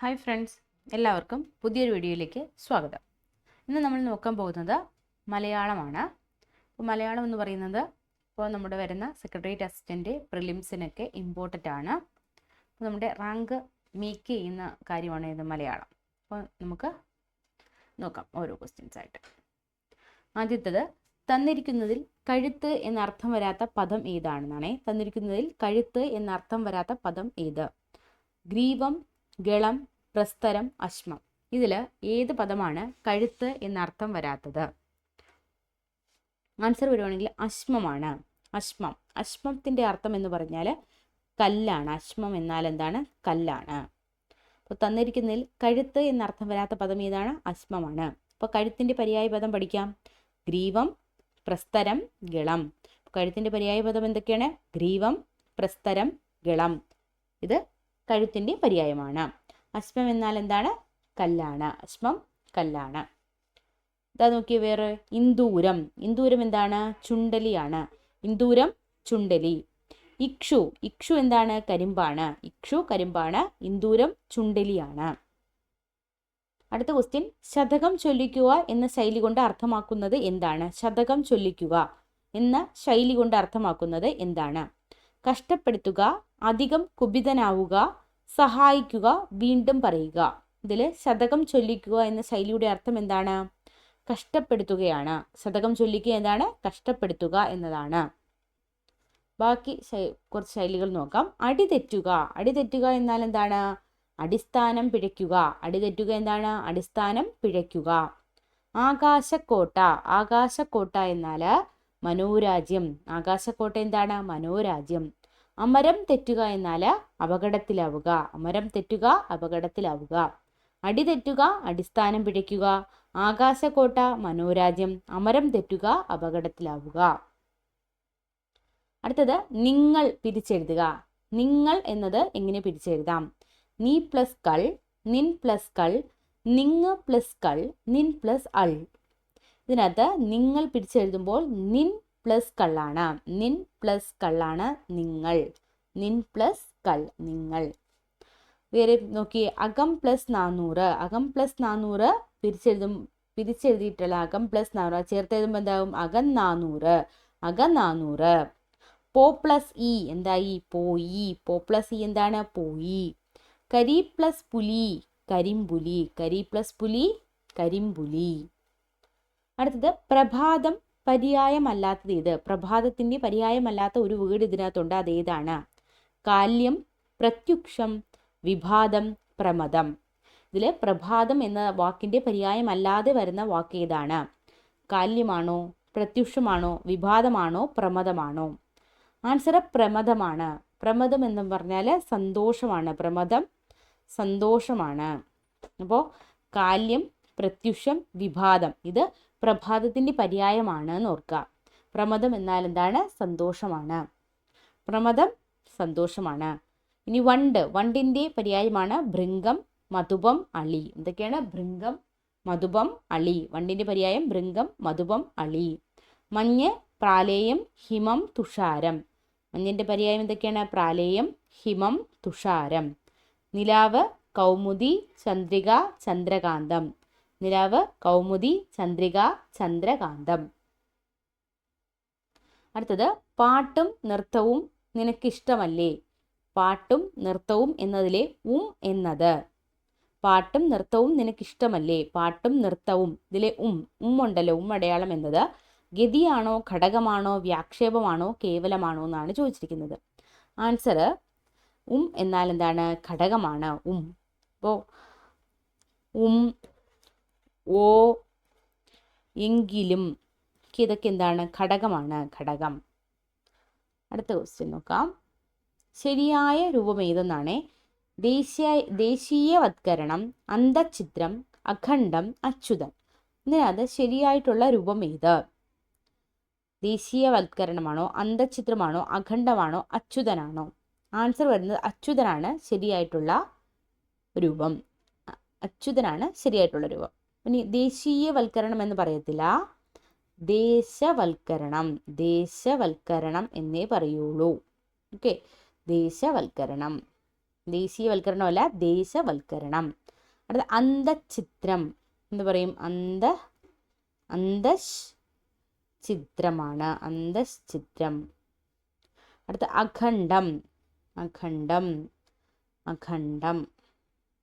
Hi friends എല്ലാവർക്കും പുതിയൊരു വീഡിയോയിലേക്ക് സ്വാഗതം. ഇന്ന് നമ്മൾ നോക്കാൻ പോകുന്നത് മലയാളമാണ്. അപ്പോൾ മലയാളം എന്ന് പറയുന്നത് ഇപ്പോൾ നമ്മുടെ വരുന്ന സെക്രട്ടേറിയറ്റ് അസിസ്റ്റന്റ് പ്രിലിംസിനൊക്കെ ഇമ്പോർട്ടന്റ് ആണ്. അപ്പോൾ നമ്മുടെ റാങ്ക് മേക്ക് ചെയ്യുന്ന കാര്യമാണ് ഇത് മലയാളം. അപ്പോൾ നമുക്ക് നോക്കാം ഓരോ ക്വസ്റ്റ്യൻസ് ആയിട്ട്. ആദ്യത്തത് തന്നിരിക്കുന്നതിൽ കഴുത്ത് എന്നർത്ഥം വരാത്ത പദം ഏതാണെന്നാണേ. തന്നിരിക്കുന്നതിൽ കഴുത്ത് എന്നർത്ഥം വരാത്ത പദം ഏത്? ഗ്രീവം ഗളം പ്രസ്തരം അശ്മം. ഇതിൽ ഏത് പദമാണ് കഴുത്ത് എന്നർത്ഥം വരാത്തത്? ആൻസർ വരുവാണെങ്കിൽ അശ്മമാണ്. അശ്മം. അശ്മത്തിന്റെ അർത്ഥം എന്ന് പറഞ്ഞാൽ കല്ലാണ്. അശ്മം എന്നാൽ എന്താണ്? കല്ലാണ്. അപ്പോൾ തന്നിരിക്കുന്നതിൽ കഴുത്ത് എന്നർത്ഥം വരാത്ത പദം ഏതാണ്? അശ്മമാണ്. അപ്പോൾ കഴുത്തിന്റെ പര്യായ പദം പഠിക്കാം. ഗ്രീവം പ്രസ്തരം ഗളം. കഴുത്തിന്റെ പര്യായ പദം എന്തൊക്കെയാണ്? ഗ്രീവം പ്രസ്തരം ഗളം. ഇത് കഴുത്തിന്റെ പര്യായമാണ്. അശ്മം എന്നാൽ എന്താണ്? കല്ലാണ്. അശ്മം കല്ലാണ്. ഇതാ നോക്കിയ വേറെ. ഇന്ദൂരം. ഇന്ദൂരം എന്താണ്? ചുണ്ടലിയാണ്. ഇന്ദൂരം ചുണ്ടലി. ഇക്ഷു. ഇക്ഷു എന്താണ്? കരിമ്പാണ്. ഇക്ഷു കരിമ്പാണ്. ഇന്ദൂരം ചുണ്ടലിയാണ്. അടുത്ത ക്വസ്റ്റ്യൻ ശതകം ചൊല്ലിക്കുക എന്ന ശൈലി കൊണ്ട് അർത്ഥമാക്കുന്നത് എന്താണ്? ശതകം ചൊല്ലിക്കുക എന്ന ശൈലി കൊണ്ട് അർത്ഥമാക്കുന്നത് എന്താണ്? കഷ്ടപ്പെടുത്തുക അധികം കുപിതനാവുക സഹായിക്കുക വീണ്ടും പറയുക. ഇതിൽ ശതകം ചൊല്ലിക്കുക എന്ന ശൈലിയുടെ അർത്ഥം എന്താണ്? കഷ്ടപ്പെടുത്തുകയാണ്. ശതകം ചൊല്ലിക്കുക എന്താണ്? കഷ്ടപ്പെടുത്തുക എന്നതാണ്. ബാക്കി കുറച്ച് ശൈലികൾ നോക്കാം. അടിതെറ്റുക. അടിതെറ്റുക എന്നാൽ എന്താണ്? അടിസ്ഥാനം പിഴയ്ക്കുക. അടിതെറ്റുക എന്താണ്? അടിസ്ഥാനം പിഴയ്ക്കുക. ആകാശക്കോട്ട. ആകാശക്കോട്ട എന്നാൽ മനോരാജ്യം. ആകാശക്കോട്ട എന്താണ്? മനോരാജ്യം. അമരം തെറ്റുക എന്നാൽ അപകടത്തിലാവുക. അമരം തെറ്റുക അപകടത്തിലാവുക. അടി തെറ്റുക അടിസ്ഥാനം പിഴയ്ക്കുക. ആകാശക്കോട്ട മനോരാജ്യം. അമരം തെറ്റുക അപകടത്തിലാവുക. അടുത്തത് നിങ്ങൾ പിരിച്ചെഴുതുക. നിങ്ങൾ എന്നത് എങ്ങനെ പിരിച്ചെഴുതാം? നീ പ്ലസ് കൾ നിൻ പ്ലസ് കൾ നിങ്ങ് പ്ലസ് കൾ നിൻ പ്ലസ് അൾ. ഇതിനകത്ത് നിങ്ങൾ പിരിച്ചെഴുതുമ്പോൾ നിൻ പ്ലസ് കള്ളാണ്. നിൻ പ്ലസ് കള്ളാണ് നിങ്ങൾ. നിൻ പ്ലസ് കൾ നിങ്ങൾ. വേറെ നോക്കി. അകം പ്ലസ് നാനൂറ് അകം പ്ലസ് നാനൂറ് പിരിച്ചെഴുതും പിരിച്ചെഴുതിയിട്ടുള്ള അകം പ്ലസ് നാനൂറ് ചേർത്ത് എഴുതുമ്പോൾ എന്താകും അകം നാനൂറ് അകം നാനൂറ് പോ പ്ലസ് ഇ എന്തായി? പോയി. പോ പ്ലസ് ഇ എന്താണ്? പോയി. കരി പ്ലസ് പുലി കരിമ്പുലി. കരി പ്ലസ് പുലി കരിമ്പുലി. അടുത്തത് പ്രഭാതം പര്യായമല്ലാത്തത് ഇത്. പ്രഭാതത്തിന്റെ പര്യായമല്ലാത്ത ഒരു വീട് ഇതിനകത്തുണ്ട്. അതേതാണ് കാല്യം പ്രത്യുക്ഷം വിഭാതം പ്രമദം. ഇതിൽ പ്രഭാതം എന്ന വാക്കിന്റെ പര്യായമല്ലാതെ വരുന്ന വാക്ക് ഏതാണ്? കാല്യമാണോ പ്രത്യുഷമാണോ വിഭാതമാണോ പ്രമദമാണോ? ആൻസർ പ്രമദമാണ്. പ്രമദം എന്ന് പറഞ്ഞാൽ സന്തോഷമാണ്. പ്രമദം സന്തോഷമാണ്. അപ്പോൾ കാല്യം പ്രത്യുഷം വിഭാതം. ഇത് പ്രഭാതത്തിന്റെ പര്യായമാണ് എന്ന് ഓർക്കുക. പ്രമദം എന്നാൽ എന്താണ്? സന്തോഷമാണ്. പ്രമദം സന്തോഷമാണ്. ഇനി വണ്ട് വണ്ടിന്റെ പര്യായമാണ് ഭൃംഗം മധുപം അളി. എന്തൊക്കെയാണ്? ഭൃംഗം മധുപം അളി. വണ്ടിന്റെ പര്യായം ഭൃംഗം മധുപം അളി. മഞ്ഞ് പ്രാലേയം ഹിമം തുഷാരം. മഞ്ഞിന്റെ പര്യായം എന്തൊക്കെയാണ്? പ്രാലേയം ഹിമം തുഷാരം. നിലാവ് കൗമുദി ചന്ദ്രിക ചന്ദ്രകാന്തം. നിലാവ് കൗമുദി ചന്ദ്രിക ചന്ദ്രകാന്തം. അടുത്തത് പാട്ടും നൃത്തവും നിനക്കിഷ്ടമല്ലേ? പാട്ടും നൃത്തവും എന്നതിലെ ഉം എന്നത്. പാട്ടും നൃത്തവും നിനക്കിഷ്ടമല്ലേ? പാട്ടും നൃത്തവും ഇതിലെ ഉം ഉം ഉണ്ടല്ലോ ഉം അടയാളം എന്നത്. ഗതിയാണോ ഘടകമാണോ വ്യാക്ഷേപമാണോ കേവലമാണോ എന്നാണ് ചോദിച്ചിരിക്കുന്നത്. ആൻസർ ഉം എന്നാൽ എന്താണ്? ഘടകമാണ് ഉം. അപ്പോൾ ഉം ഓ എങ്കിലും ഇതൊക്കെ എന്താണ്? ഘടകമാണ്. ഘടകം. അടുത്ത ക്വസ്റ്റ്യൻ നോക്കാം. ശരിയായ രൂപം ഏതെന്നാണ്? ദേശീയ ദേശീയവത്കരണം അന്തഛിദ്രം അഖണ്ഡം അച്യുതൻ. ഇതിനകത്ത് ശരിയായിട്ടുള്ള രൂപം ഏത്? ദേശീയവൽക്കരണമാണോ അന്തഛിദ്രമാണോ അഖണ്ഡമാണോ അച്യുതനാണോ? ആൻസർ വരുന്നത് അച്യുതനാണ്. ശരിയായിട്ടുള്ള രൂപം. അച്യുതനാണ് ശരിയായിട്ടുള്ള രൂപം. ഇനി ദേശീയവൽക്കരണം എന്ന് പറയത്തില്ല. ദേശവൽക്കരണം ദേശവൽക്കരണം എന്നേ പറയുള്ളൂ. ഓക്കെ ദേശവൽക്കരണം. ദേശീയവൽക്കരണമല്ല ദേശവൽക്കരണം. അടുത്ത അന്തചിത്രം എന്ന് പറയും. അന്ത അന്തശ് ചിത്രമാണ് അന്തശ്ചിത്രം അടുത്ത അഖണ്ഡം അഖണ്ഡം അഖണ്ഡം.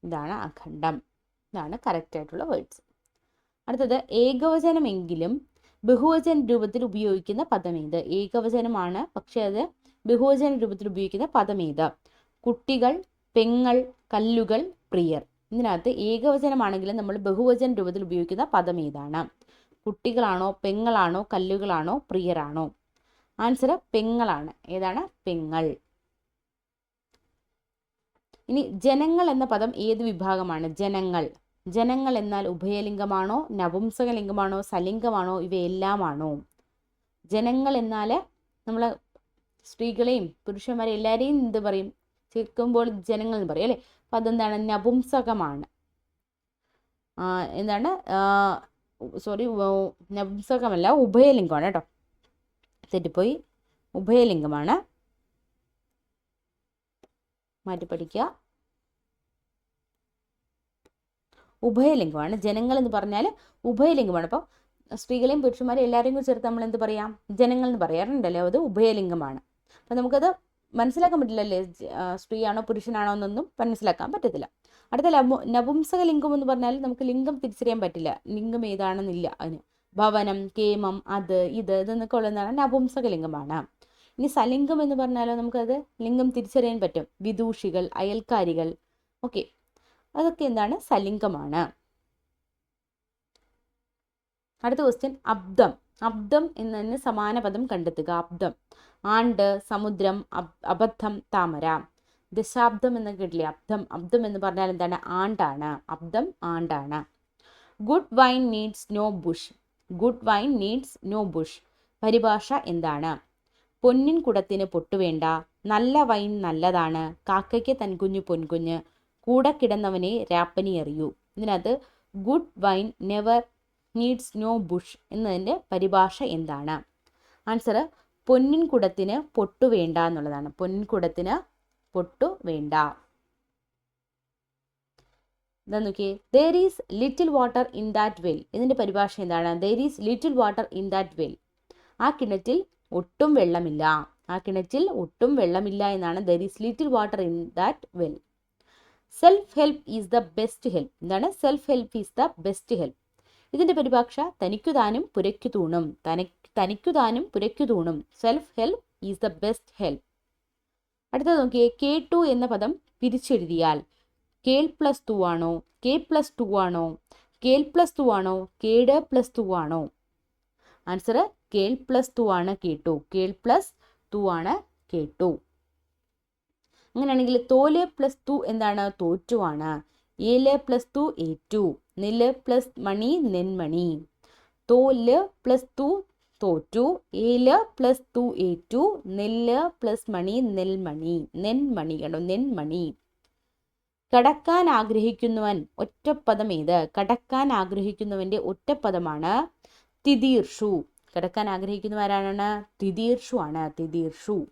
ഇതാണ് അഖണ്ഡം. ഇതാണ് കറക്റ്റ് ആയിട്ടുള്ള വേർഡ്സ് അടുത്തത് ഏകവചനമെങ്കിലും ബഹുവചന രൂപത്തിൽ ഉപയോഗിക്കുന്ന പദമേത് ഏകവചനമാണ് പക്ഷെ അത് ബഹുവചന രൂപത്തിൽ ഉപയോഗിക്കുന്ന പദമേത് കുട്ടികൾ പെങ്ങൾ കല്ലുകൾ പ്രിയർ. ഇതിനകത്ത് ഏകവചനമാണെങ്കിലും നമ്മൾ ബഹുവചന രൂപത്തിൽ ഉപയോഗിക്കുന്ന പദം ഏതാണ്? കുട്ടികളാണോ പെങ്ങളാണോ കല്ലുകളാണോ പ്രിയരാണോ? ആൻസർ പെങ്ങളാണ്. ഏതാണ്? പെങ്ങൾ. ഇനി ജനങ്ങൾ എന്ന പദം ഏത് വിഭാഗമാണ്? ജനങ്ങൾ. ജനങ്ങൾ എന്നാൽ ഉഭയലിംഗമാണോ നപുംസകലിംഗമാണോ സലിംഗമാണോ ഇവയെല്ലാമാണോ? ജനങ്ങൾ എന്നാൽ നമ്മൾ സ്ത്രീകളെയും പുരുഷന്മാരെ എല്ലാവരെയും എന്ത് പറയും? ചേർക്കുമ്പോൾ ജനങ്ങൾ എന്ന് പറയും അല്ലേ? അപ്പം അതെന്താണ്? നപുംസകമാണ്. എന്താണ്? സോറി നപുംസകമല്ല ഉഭയലിംഗമാണ് കേട്ടോ. തെറ്റിപ്പോയി. ഉഭയലിംഗമാണ്. മാറ്റി പഠിക്കുക. ഉഭയലിംഗമാണ്. ജനങ്ങൾ എന്ന് പറഞ്ഞാൽ ഉഭയലിംഗമാണ്. അപ്പോൾ സ്ത്രീകളെയും പുരുഷന്മാരെയും എല്ലാവരെയും കൂടി ചേർത്ത് നമ്മൾ എന്ത് പറയാം? ജനങ്ങൾ എന്ന് പറയാറുണ്ടല്ലോ. അത് ഉഭയലിംഗമാണ്. അപ്പം നമുക്കത് മനസ്സിലാക്കാൻ പറ്റില്ലല്ലേ? സ്ത്രീയാണോ പുരുഷനാണോ എന്നൊന്നും മനസ്സിലാക്കാൻ പറ്റത്തില്ല. അടുത്ത ലബു നപുംസക ലിംഗം എന്ന് പറഞ്ഞാൽ നമുക്ക് ലിംഗം തിരിച്ചറിയാൻ പറ്റില്ല. ലിംഗം ഏതാണെന്നില്ല അതിന്. ഭവനം കേമം അത് ഇത് ഇതെന്നൊക്കെ ഉള്ളതാണ് നപുംസക ലിംഗമാണ് ഇനി സലിംഗം എന്ന് പറഞ്ഞാലോ നമുക്കത് ലിംഗം തിരിച്ചറിയാൻ പറ്റും. വിദൂഷികൾ അയൽക്കാരികൾ. ഓക്കെ. അതൊക്കെ എന്താണ്? സലിംഗമാണ്. അടുത്ത ക്വസ്റ്റ്യൻ അബ്ദം. അബ്ദം എന്നതിന് സമാന പദം കണ്ടെത്തുക. അബ്ദം. ആണ്ട് സമുദ്രം അബ്- അബദ്ധം താമര. ദശാബ്ദം എന്ന് കേട്ടില്ലേ? അബ്ദം. അബ്ദം എന്ന് പറഞ്ഞാൽ എന്താണ്? ആണ്ടാണ്. അബ്ദം ആണ്ടാണ്. Good wine needs no bush good wine needs no bush പരിഭാഷ എന്താണ്? പൊന്നിൻ കുടത്തിന് പൊട്ടുവേണ്ട. നല്ല വൈൻ നല്ലതാണ്. കാക്കയ്ക്ക് തൻകുഞ്ഞു പൊൻകുഞ്ഞ്. കൂടെ കിടന്നവനെ രാപ്പനി എറിയൂ. ഇതിനകത്ത് good wine never needs no bush എന്നതിന്റെ പരിഭാഷ എന്താണ്? ആൻസർ പൊന്നിൻ കുടത്തിന് പൊട്ടു വേണ്ട എന്നുള്ളതാണ്. പൊന്നിൻ കുടത്തിന് പൊട്ടു വേണ്ട. എന്താ നോക്കിയേ. There is little water in that well ഇതിന്റെ പരിഭാഷ എന്താണ്? There is little water in that well ആ കിണറ്റിൽ ഒട്ടും വെള്ളമില്ല. ആ കിണറ്റിൽ ഒട്ടും വെള്ളമില്ല എന്നാണ്. There is little water in that well self help is the best help എന്താണ്? Self help is the best help ഇതിന്റെ പരിഭാഷ തനിക്കു താനും പുരയ്ക്കു തൂണും തനിക്കു താനും പുരയ്ക്കു തൂണും self help is the best help അടുത്തത് നോക്കിയേ. കെ ടു എന്ന പദം പിരിച്ചെഴുതിയാൽ കേൾ പ്ലസ് ടു ആണോ? കെ പ്ലസ് ടു ആണോ? കേൾ പ്ലസ് ടു ആണോ? കേട് പ്ലസ് ടു ആണോ? ആൻസർ കേൾ പ്ലസ് ടു ആണ് കേട്ടു കേൾ പ്ലസ് ടു ആണ് കെ ടു. അങ്ങനെയാണെങ്കിൽ തോൽ പ്ലസ് തു എന്താണ്? തോറ്റു ആണ്. ഏൽ പ്ലസ് തു ഏറ്റു. നെല്ല് പ്ലസ് മണി നെന്മണി. തോൽ പ്ലസ് തു തോറ്റു. ഏൽ പ്ലസ് തു ഏറ്റു. നെല്ല് പ്ലസ് മണി നെൽമണി. നെന്മണി കണ്ടോ? നെന്മണി. കടക്കാൻ ആഗ്രഹിക്കുന്നവൻ ഒറ്റപ്പദം ഏത്? കടക്കാൻ ആഗ്രഹിക്കുന്നവന്റെ ഒറ്റപ്പദമാണ് തിതീർഷു. കിടക്കാൻ ആഗ്രഹിക്കുന്നവരാണ് തിതീർഷു ആണ്. തിതീർഷു.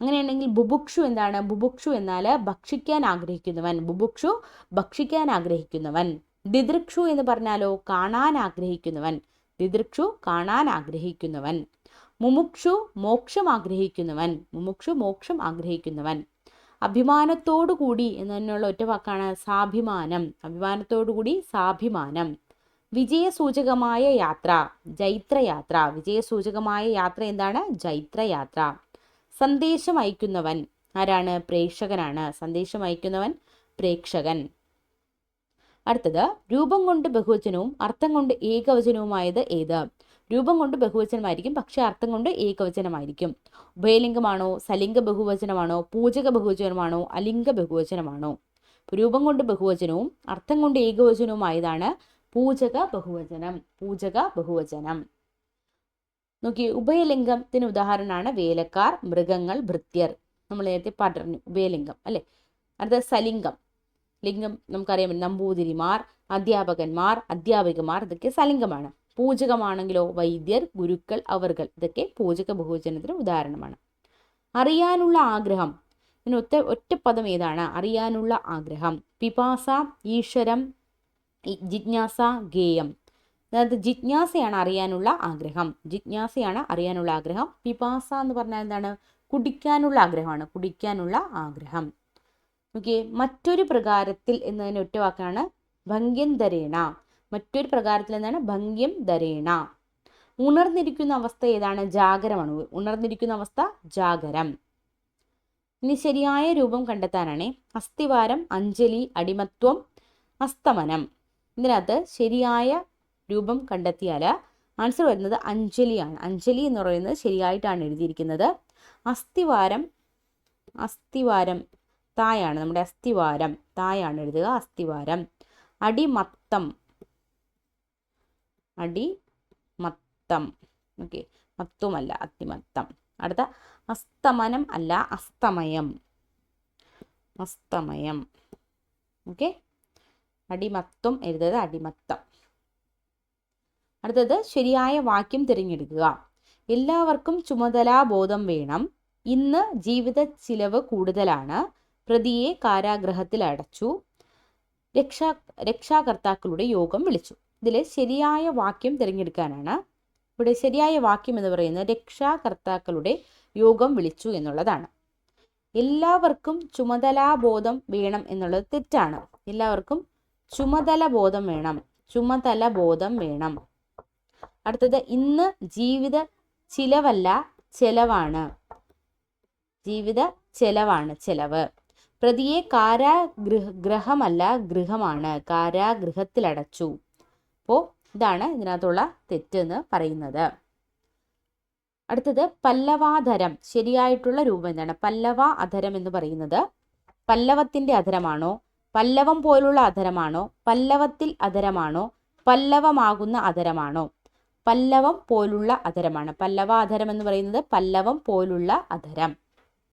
അങ്ങനെയാണെങ്കിൽ ബുഭുക്ഷു എന്താണ്? ബുഭുക്ഷു എന്നാൽ ഭക്ഷിക്കാൻ ആഗ്രഹിക്കുന്നവൻ. ബുഭുക്ഷു ഭക്ഷിക്കാൻ ആഗ്രഹിക്കുന്നവൻ. ദിദൃക്ഷു എന്ന് പറഞ്ഞാലോ കാണാൻ ആഗ്രഹിക്കുന്നവൻ. ദിദൃക്ഷു കാണാൻ ആഗ്രഹിക്കുന്നവൻ. മുമുക്ഷു മോക്ഷം ആഗ്രഹിക്കുന്നവൻ. മുമുക്ഷു മോക്ഷം ആഗ്രഹിക്കുന്നവൻ. അഭിമാനത്തോടു കൂടി തന്നെയുള്ള ഒറ്റ വാക്കാണ് സാഭിമാനം. അഭിമാനത്തോടു കൂടി സാഭിമാനം. വിജയസൂചകമായ യാത്ര. ജൈത്രയാത്ര. വിജയസൂചകമായ യാത്ര എന്താണ്? ജൈത്രയാത്ര. സന്ദേശം അയക്കുന്നവൻ. ആരാണ്? പ്രേക്ഷകനാണ്. സന്ദേശം അയക്കുന്നവൻ പ്രേക്ഷകൻ. അടുത്തത് രൂപം കൊണ്ട് ബഹുവചനവും അർത്ഥം കൊണ്ട് ഏകവചനവുമായത് ഏത്? രൂപം കൊണ്ട് ബഹുവചനമായിരിക്കും പക്ഷേ അർത്ഥം കൊണ്ട് ഏകവചനമായിരിക്കും. ഉഭയലിംഗമാണോ? സലിംഗ ബഹുവചനമാണോ? പൂജക ബഹുവചനമാണോ? അലിംഗ ബഹുവചനമാണോ? രൂപം കൊണ്ട് ബഹുവചനവും അർത്ഥം കൊണ്ട് ഏകവചനവുമായതാണ് പൂജക ബഹുവചനം. പൂജക ബഹുവചനം. നോക്കി ഉഭയലിംഗത്തിന് ഉദാഹരണമാണ് വേലക്കാർ മൃഗങ്ങൾ ഭൃത്യർ. നമ്മൾ നേരത്തെ പറഞ്ഞു ഉഭയലിംഗം അല്ലേ? അടുത്ത സലിംഗം. ലിംഗം നമുക്കറിയാം നമ്പൂതിരിമാർ അധ്യാപകന്മാർ അധ്യാപികമാർ ഇതൊക്കെ സലിംഗമാണ്. പൂജകമാണെങ്കിലോ വൈദ്യർ ഗുരുക്കൾ അവർകൾ ഇതൊക്കെ പൂജക ബഹുജനത്തിന് ഉദാഹരണമാണ്. അറിയാനുള്ള ആഗ്രഹം. പിന്നെ ഒറ്റ ഒറ്റപ്പദം ഏതാണ്? അറിയാനുള്ള ആഗ്രഹം. പിപാസ ഈശ്വരം ജിജ്ഞാസ ഗേയം. അതായത് ജിജ്ഞാസയാണ് അറിയാനുള്ള ആഗ്രഹം. ജിജ്ഞാസയാണ് അറിയാനുള്ള ആഗ്രഹം. പിപാസ എന്ന് പറഞ്ഞാൽ എന്താണ്? കുടിക്കാനുള്ള ആഗ്രഹമാണ്. കുടിക്കാനുള്ള ആഗ്രഹം. ഓക്കെ മറ്റൊരു പ്രകാരത്തിൽ എന്നതിന് ഒറ്റ വാക്കാണ് ഭംഗ്യം ധരേണ. മറ്റൊരു പ്രകാരത്തിൽ എന്താണ്? ഭംഗ്യം ധരേണ. ഉണർന്നിരിക്കുന്ന അവസ്ഥ ഏതാണ്? ജാഗരമാണ്. ഉണർന്നിരിക്കുന്ന അവസ്ഥ ജാഗരം. ഇനി ശരിയായ രൂപം കണ്ടെത്താനാണ്. അസ്ഥിവാരം അഞ്ജലി അടിമത്വം അസ്തമനം. ഇതിനകത്ത് ശരിയായ രൂപം കണ്ടെത്തിയാൽ ആൻസർ വരുന്നത് അഞ്ജലിയാണ് അഞ്ജലി എന്ന് പറയുന്നത് ശരിയായിട്ടാണ് എഴുതിയിരിക്കുന്നത്. അസ്ഥിവാരം അസ്ഥിവാരം തായാണ്. നമ്മുടെ അസ്ഥിവാരം തായാണ് എഴുതുക. അസ്ഥിവാരം. അടിമത്തം. അടിമത്തം. ഓക്കെ മത്തുമല്ല അതിമത്തം അടുത്ത അസ്തമനം അല്ല അസ്തമയം. അസ്തമയം. ഓക്കെ അടിമത്തം എഴുതുക അടിമത്തം. അടുത്തത് ശരിയായ വാക്യം തിരഞ്ഞെടുക്കുക. എല്ലാവർക്കും ചുമതലാബോധം വേണം. ഇന്ന് ജീവിത ചിലവ് കൂടുതലാണ്. പ്രതിയെ കാരാഗ്രഹത്തിൽ അടച്ചു. രക്ഷാ രക്ഷാകർത്താക്കളുടെ യോഗം വിളിച്ചു. ഇതിൽ ശരിയായ വാക്യം തിരഞ്ഞെടുക്കാനാണ്. ഇവിടെ ശരിയായ വാക്യം എന്ന് പറയുന്നത് രക്ഷാകർത്താക്കളുടെ യോഗം വിളിച്ചു എന്നുള്ളതാണ്. എല്ലാവർക്കും ചുമതലാബോധം വേണം എന്നുള്ളത് തെറ്റാണ്. എല്ലാവർക്കും ചുമതല ബോധം വേണം. ചുമതല ബോധം വേണം. അടുത്തത് ഇന്ന് ജീവിത ചിലവല്ല ചെലവാണ്. ജീവിത ചെലവാണ് ചെലവ്. പ്രതിയെ കാരാഗൃഹ ഗ്രഹമല്ല ഗൃഹമാണ്. കാരാഗൃഹത്തിലടച്ചു അപ്പോൾ ഇതാണ് ഇതിനകത്തുള്ള തെറ്റ് എന്ന് പറയുന്നത്. അടുത്തത് പല്ലവാധരം. ശരിയായിട്ടുള്ള രൂപം എന്താണ്? പല്ലവ അധരം എന്ന് പറയുന്നത് പല്ലവത്തിന്റെ അധരമാണോ? പല്ലവം പോലുള്ള അധരമാണോ? പല്ലവത്തിൽ അധരമാണോ? പല്ലവമാകുന്ന അധരമാണോ? പല്ലവം പോലുള്ള അധരമാണ് പല്ലവ അധരം എന്ന് പറയുന്നത് പല്ലവം പോലുള്ള അധരം